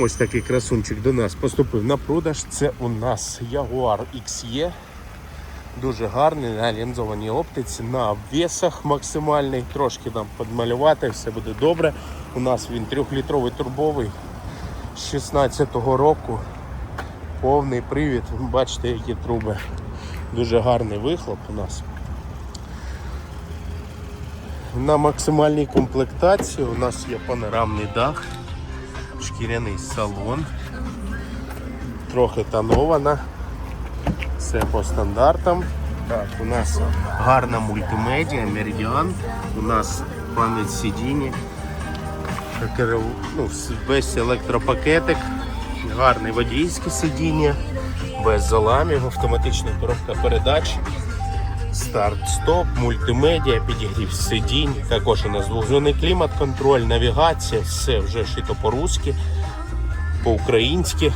Ось такий красунчик до нас поступив на продаж. Це у нас Jaguar XE. Дуже гарний на лінзованій оптиці, на обвесах максимальний. Трошки там підмалювати, все буде добре. У нас він трьохлітровий турбовий з 16-го року. Повний привід. Бачите, які труби. Дуже гарний вихлоп у нас. На максимальній комплектації у нас є панорамний дах, шкіряний салон, трохи тонована, все по стандартам. Так, у нас гарна мультимедіа, меридіан, у нас пам'ять сидіння, ну, весь електропакетик, гарне водійське сидіння, без заламів, автоматична коробка передач. Старт-стоп, мультимедіа, підігрів сидінь. Також у нас двохзонний клімат-контроль, навігація, все вже шито по-русски, по-українськи.